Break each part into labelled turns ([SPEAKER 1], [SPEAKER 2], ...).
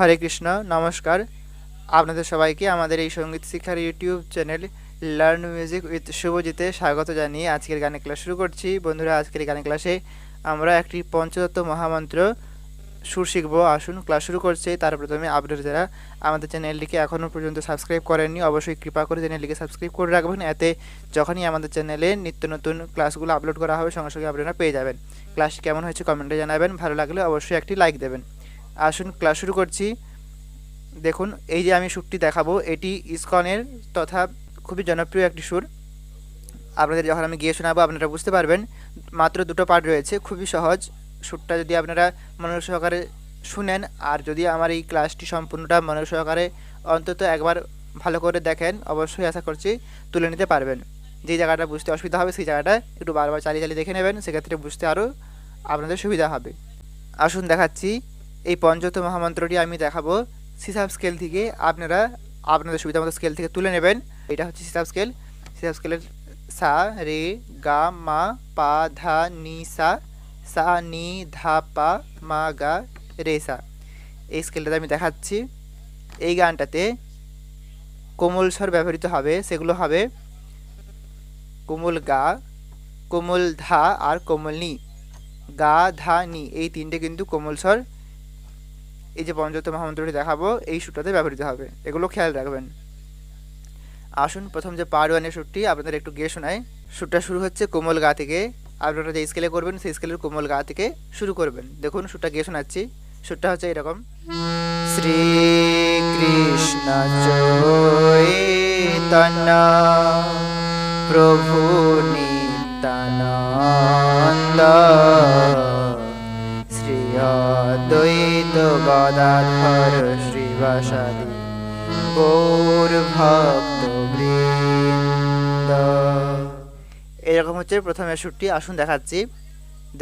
[SPEAKER 1] হরে কৃষ্ণ, নমস্কার। আপনাদের সবাইকে আমাদের এই সংগীত শিক্ষার YouTube channel learn music with শুভজিতে স্বাগত জানিয়ে আজকের গানের ক্লাস শুরু করছি। বন্ধুরা, আজকের গানের ক্লাসে আমরা একটি পঞ্চদত্ত মহামন্ত্র সুর শিখব। আসুন, ক্লাস শুরু করছে। তার প্রথমে আপনারা যারা আমাদের চ্যানেলটিকে এখনও পর্যন্ত সাবস্ক্রাইব করেননি, অবশ্যই কৃপা করে চ্যানেলটিকে সাবস্ক্রাইব করে রাখবেন। এতে যখনই আমাদের চ্যানেলে নিত্য নতুন ক্লাসগুলো আপলোড করা হবে, সঙ্গে সঙ্গে আপনারা পেয়ে যাবেন। ক্লাসটি কেমন হয়েছে কমেন্টে জানাবেন। ভালো লাগলে অবশ্যই একটি লাইক দেবেন। আসুন ক্লাস শুরু করছি। দেখুন, এই যে আমি সুরটি দেখাবো, এটি ইসকনের তথা খুবই জনপ্রিয় একটি সুর। আপনাদের যখন আমি গিয়ে শোনাবো, আপনারা বুঝতে পারবেন, মাত্র দুটো পার্ট রয়েছে, খুবই সহজ। সুরটা যদি আপনারা মনোযোগ সহকারে শুনেন, আর যদি আমার এই ক্লাসটি সম্পূর্ণটা মনোযোগ সহকারে অন্তত একবার ভালো করে দেখেন, অবশ্যই আশা করছি তুলে নিতে পারবেন। যে জায়গাটা বুঝতে অসুবিধা হবে, সেই জায়গাটা একটু বারবার চালিয়ে চালিয়ে দেখে নেবেন, সেক্ষেত্রে বুঝতে আরও আপনাদের সুবিধা হবে। আসুন দেখাচ্ছি। এই পঞ্চত মহামন্ত্রটি আমি দেখাবো সিসাব স্কেল থেকে আপনারা আপনাদের সুবিধা মতো স্কেল থেকে তুলে নেবেন। এটা হচ্ছে সিসাব স্কেল সিসাব স্কেলের সা, রে, গা, মা, পা, ধা, নি, সা সা, নি, ধা, পা, মা, গা, রে, সা। এই স্কেলটাতে আমি দেখাচ্ছি। এই গানটাতে কোমল স্বর ব্যবহৃত হবে, সেগুলো হবে কোমল গা, কোমল ধা আর কোমল নি। গা, ধা, নি, এই তিনটে কিন্তু কোমল স্বর এই যে পঞ্চত মহামন্ত্রটি দেখাবো, এই সুরটাতে ব্যবহৃত হবে। এগুলো খেয়াল রাখবেন। আসুন, প্রথম যে পার ওয়ানের সুরটি, আপনাদের একটু গিয়ে শোনায় সুরটা শুরু হচ্ছে কোমল গা থেকে। আপনারা যে স্কেলে করবেন, সেই স্কেলের কোমল গা থেকে শুরু করবেন। দেখুন, সুরটা গিয়ে শোনাচ্ছি। সুরটা হচ্ছে এরকম। শ্রী কৃষ্ণ চৈতন্য প্রভু নিত্যানন্দ। গদাধর শ্রীবাসাদি। এরকম হচ্ছে প্রথমে সুরটি। আসুন দেখাচ্ছি।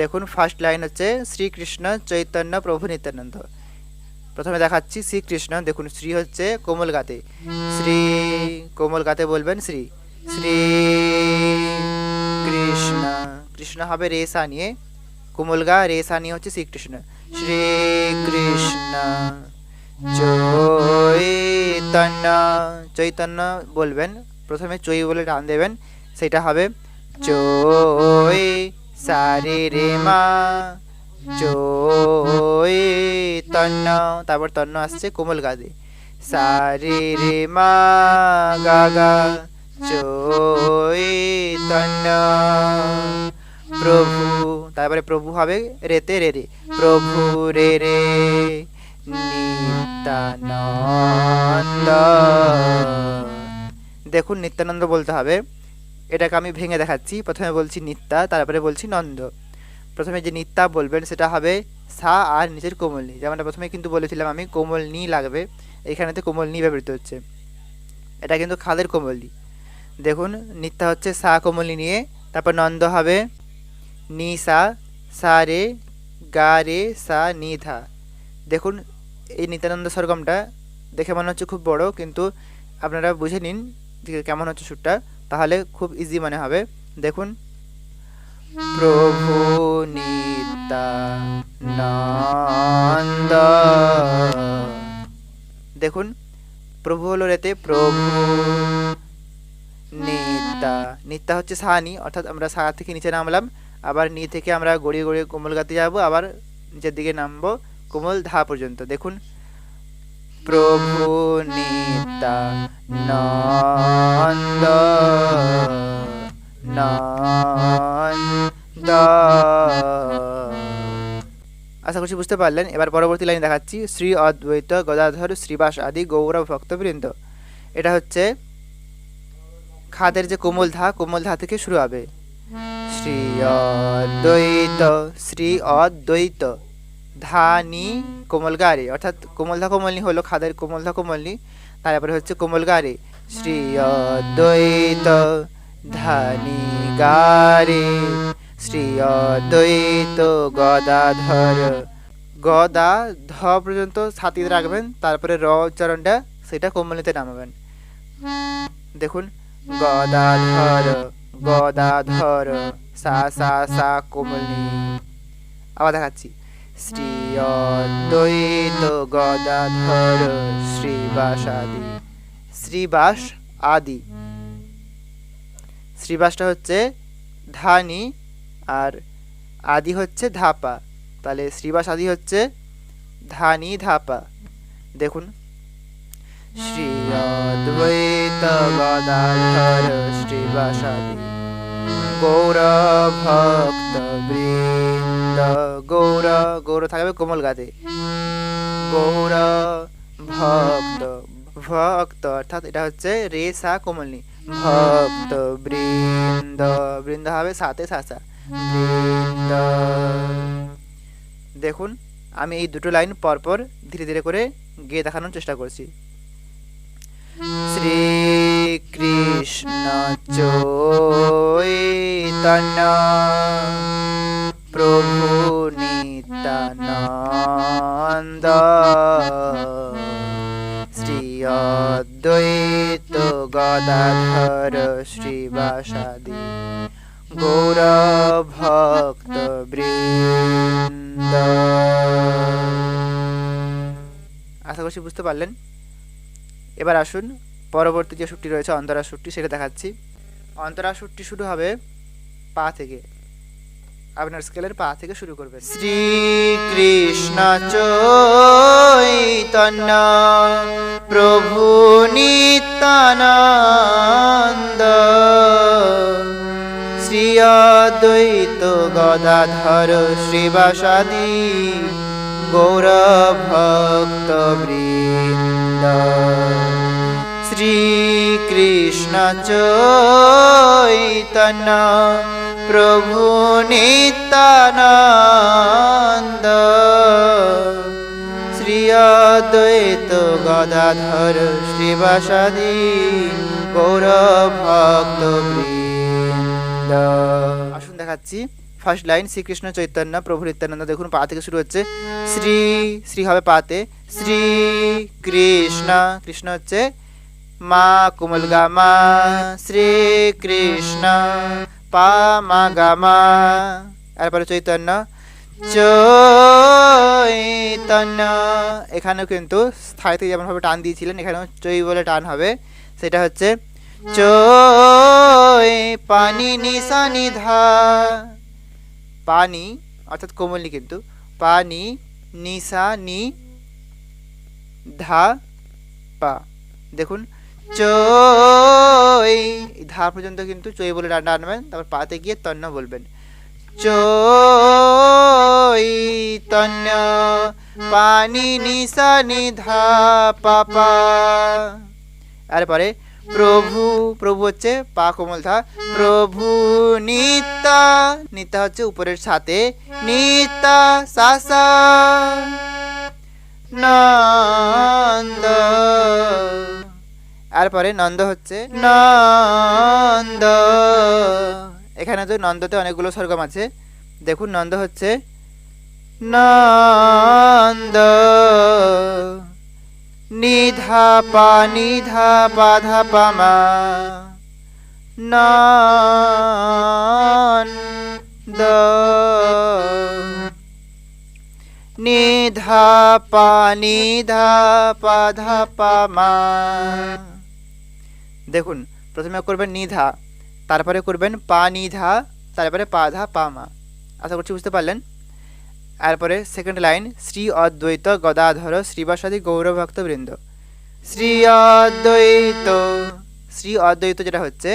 [SPEAKER 1] দেখুন ফার্স্ট লাইন হচ্ছে শ্রীকৃষ্ণ চৈতন্য প্রভু নিত্যানন্দ। প্রথমে দেখাচ্ছি শ্রীকৃষ্ণ। দেখুন, শ্রী হচ্ছে কোমল গাতে শ্রী কোমল গাতে বলবেন শ্রী। শ্রী কৃষ্ণ। কৃষ্ণ হবে রেসা নিয়ে। কোমল গা রেসা নিয়ে হচ্ছে শ্রীকৃষ্ণ। শ্রী কৃষ্ণ চৈতন্য। চৈতন্য বলবেন, প্রথমে চৈ বলে টান দেবেন, সেটা হবে চৈ সারি রে মা চৈ তন্ন তারপর তন্ন আসছে কোমল গাদে। সারি রে মা গা গা। চৈ তন্ন প্রভু, তারপরে প্রভু হবে রেতে রে রে। প্রভু রে রে, নিত্যানন্দ। দেখুন নিত্যানন্দ বলতে হবে। এটাকে আমি ভেঙে দেখাচ্ছি। প্রথমে বলছি নিত্যা, তারপরে বলছি নন্দ। প্রথমে যে নিত্যা বলবেন, সেটা হবে সা আর নিচের কোমলনি। যেমনটা প্রথমে কিন্তু বলেছিলাম আমি কোমল নি লাগবে। এখানেতে কোমল নি ব্যবহৃত হচ্ছে। এটা কিন্তু খাদের কোমলনি। দেখুন, নিত্যা হচ্ছে সা কোমলনি নিয়ে, তারপর নন্দ হবে নি সা রে, গা রে, সা নি ধা। দেখুন, এই নিত্যানন্দ সরগমটা দেখে মনে হচ্ছে খুব বড়, কিন্তু আপনারা বুঝে নিন কেমন হচ্ছে সুরটা। তাহলে খুব ইজি মনে হবে। দেখুন। প্রভু নিত্যানন্দ। দেখুন, প্রভু হলো রেতে প্রভু। নিত্যা নিত্যা হচ্ছে সাহানি অর্থাৎ আমরা সাহা থেকে নিচে নামলাম। আবার নি থেকে আমরা গড়িয়ে গড়িয়ে কোমল গাতে যাব, আবার নিচের দিকে নামবো কোমল ধা পর্যন্ত। দেখুন। প্রভু নিত্যানন্দ, নন্দ। আশা করছি বুঝতে পারলেন। এবার পরবর্তী লাইন দেখাচ্ছি। শ্রী অদ্বৈত গদাধর, শ্রীবাস আদি গৌরব ভক্তবৃন্দ। এটা হচ্ছে খাদের যে কোমল ধা কোমল ধা থেকে শুরু হবে। শ্রী অদ্বৈত শ্রী অদ্বৈত ধানি কোমলগারে, অর্থাৎ কোমলধা কোমলনি হলো খাদের কোমলধা কোমলনি তারপরে হচ্ছে কোমলগারে। শ্রী অদ্বৈত ধানি গারে, শ্রী অদ্বৈত গদাধর। গদা ধ পর্যন্ত ছাতিতে রাখবেন, তারপরে র উচ্চারণটা, সেটা কোমলিতে নামাবেন। দেখুন, গদাধর। গদাধর সা সা সা কোমলনি আবার দেখাচ্ছি। শ্রী অদ্বৈত গদাধর শ্রীবাস আদি। শ্রীবাস আদি। শ্রীবাসটা হচ্ছে ধানি আর আদি হচ্ছে ধাপা। তাহলে শ্রীবাস আদি হচ্ছে ধানি ধাপা। দেখুন। শ্রী অদ্বৈত গদাধর শ্রীবাস আদি। গৌর বৃন্দ, গৌর গৌর থাকবে কোমল গাতে। গৌর ভক্ত ভক্ত, অর্থাৎ এটা হচ্ছে রে সা কোমলনি। ভক্ত বৃন্দ বৃন্দ হবে সাথে সাসা। বৃন্দ। দেখুন, আমি এই দুটো লাইন পরপর ধীরে ধীরে করে গেয়ে দেখানোর চেষ্টা করছি। শ্রীকৃষ্ণ চৈতন্য। প্রভু নিত্যানন্দ। শ্রী অদ্বৈত গদাধর শ্রীবাসাদি গৌর ভক্ত বৃন্দ আশা করছি বুঝতে পারলেন। এবার আসুন পরবর্তী যে সুরটি রয়েছে, অন্তরা সুরটি, সেটা দেখাচ্ছি। অন্তরা সুরটি শুরু হবে পা থেকে। আপনার স্কেলের পা থেকে শুরু করবেন। শ্রীকৃষ্ণ চৈতন্য, প্রভু নিত্যানন্দ শ্রী অদ্বৈত গদাধর শ্রীবাসাদি গৌর ভক্ত বৃন্দ শ্রীকৃষ্ণ চৈতন্য প্রভু নিত্যানন্দ। শ্রী অদ্বৈত গদাধর শ্রীবাসাদি গৌর ভক্ত বৃন্দ। আসুন দেখাচ্ছি ফার্স্ট লাইন শ্রীকৃষ্ণ চৈতন্য, প্রভু নিত্যানন্দ। দেখুন, পা থেকে শুরু হচ্ছে শ্রী শ্রী হবে পাতে শ্রী কৃষ্ণ কৃষ্ণ হচ্ছে মা কুমল গামা শ্রী কৃষ্ণ পা মা গামা এরপরে চৈতন্য চৈতন্য। এখানেও কিন্তু স্থায়ীতে যেমনভাবে টান দিয়েছিলেন, এখানেও চৈ বলে টান হবে। সেটা হচ্ছে, চৈ পানি নিশা নিধা পানি, অর্থাৎ কোমলনি কিন্তু, পানি নিশা নি ধা পা। দেখুন চৈ ধা পর্যন্ত কিন্তু চৈ বলে ডান্ডা আনবেন, তারপর পাতে গিয়ে তন্ন বলবেন। চৈতন্য পানি নিশা নিধা পাপা। এরপরে প্রভু প্রভু হচ্ছে পা কোমল ধা, প্রভু নিতা। নিতা হচ্ছে উপরের সাথে, নিতা সাসা। নন্দ এরপরে নন্দ হচ্ছে নন্দ। এখানে তো নন্দতে অনেকগুলো সরগম আছে। দেখুন নন্দ হচ্ছে নন্দ। নিধা পা নিধা পাধা পামা নন্দ। নিধা পা নিধা পাধা পামা দেখুন, প্রথমে করবেন নিধা, তারপরে করবেন পা নিধা, তারপরে পা ধা পা মা। আশা করছি বুঝতে পারলেন? এরপরে সেকেন্ড লাইন শ্রী অদ্বৈত গদাধর শ্রীবাসাদি গৌরভক্ত বৃন্দ শ্রী অদ্বৈত শ্রী অদ্বৈত যেটা হচ্ছে,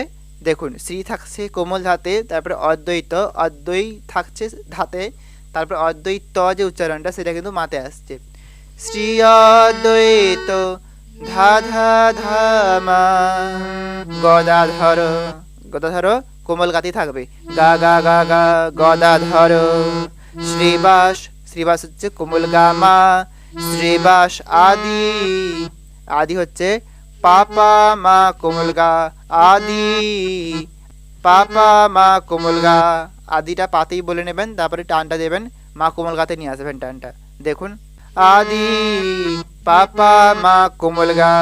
[SPEAKER 1] দেখুন, শ্রী থাকছে কোমল ধাতে, তারপরে অদ্বৈত, অদ্বৈ থাকছে ধাতে, তারপরে অদ্বৈত যে উচ্চারণটা সেটা কিন্তু মাতে আসছে। শ্রী অদ্বৈত ধা ধা ধামা গদাধর গদাধর কোমল গাতি থাকবে। গা গা গা গা গদা গদাধর। শ্রীবাস শ্রীবাস হচ্ছে কোমল গামা শ্রীবাস আদি আদি হচ্ছে পাপা মা কোমল গা আদি। পাপা মা কোমল গা, আদিটা পাতেই বলে নেবেন, তারপরে টানটা দেবেন, মা কোমল গাতে নিয়ে আসবেন টানটা। দেখুন, আদি। মা কোমল গা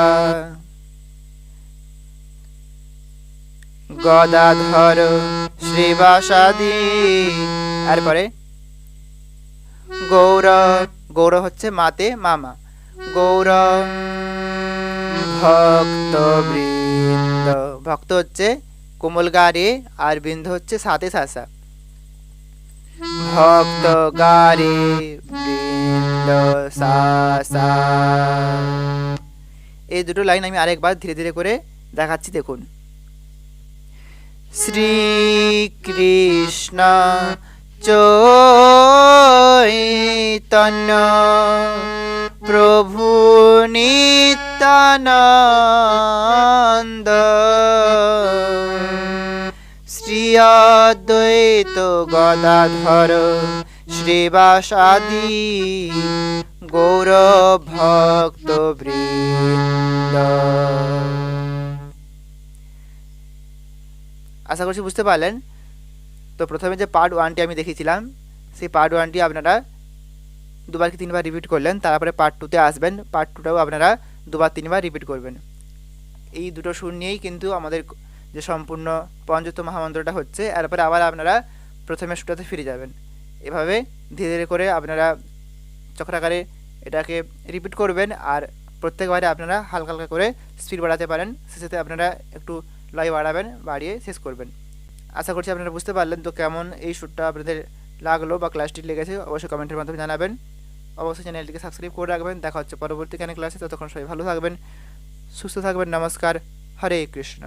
[SPEAKER 1] গদাধর শ্রীবাসাদি এরপরে গৌর গৌর হচ্ছে মাতে মামা গৌর ভক্ত বৃন্দ ভক্ত হচ্ছে কোমল গারে আর বৃন্দ হচ্ছে সাতে সাসা ভক্ত গারে বৃন্দ সাসা এই দুটো লাইন আমি আরেকবার ধীরে ধীরে করে দেখাচ্ছি, দেখুন। শ্রীকৃষ্ণ চৈতন্য, প্রভু নিত্যানন্দ। শ্রী অদ্বৈত গদাধর শ্রীবাসাদি গৌর ভক্ত আশা করছি বুঝতে পারলেন? তো প্রথমে যে পার্ট ওয়ানটি আমি দেখেছিলাম সেই পার্ট ওয়ানটি আপনারা দুবার কি তিনবার রিপিট করলেন, তারপরে পার্ট টুতে আসবেন পার্ট টুটাও আপনারা দুবার তিনবার রিপিট করবেন। এই দুটো সুর নিয়েই কিন্তু আমাদের যে সম্পূর্ণ পঞ্চত মহামন্ত্রটা হচ্ছে, এরপরে আবার আপনারা প্রথমে সুরটাতে ফিরে যাবেন। এভাবে ধীরে ধীরে করে আপনারা চক্রাকারে এটাকে রিপিট করবেন আর প্রত্যেকবারে আপনারা হালকা হালকা করে স্পিড বাড়াতে পারেন। শেষেতে আপনারা একটু লয় বাড়াবেন, বাড়িয়ে শেষ করবেন। আশা করছি আপনারা বুঝতে পারলেন তো কেমন এই শ্যুটটা আপনাদের লাগল বা ক্লাসটি লেগেছে। অবশ্যই কমেন্টের মাধ্যমে জানাবেন। অবশ্যই চ্যানেলটিকে সাবস্ক্রাইব করে রাখবেন। দেখা হচ্ছে পরবর্তী কানে ক্লাসে ততক্ষণ সবাই ভালো থাকবেন, সুস্থ থাকবেন। নমস্কার। হরে কৃষ্ণ।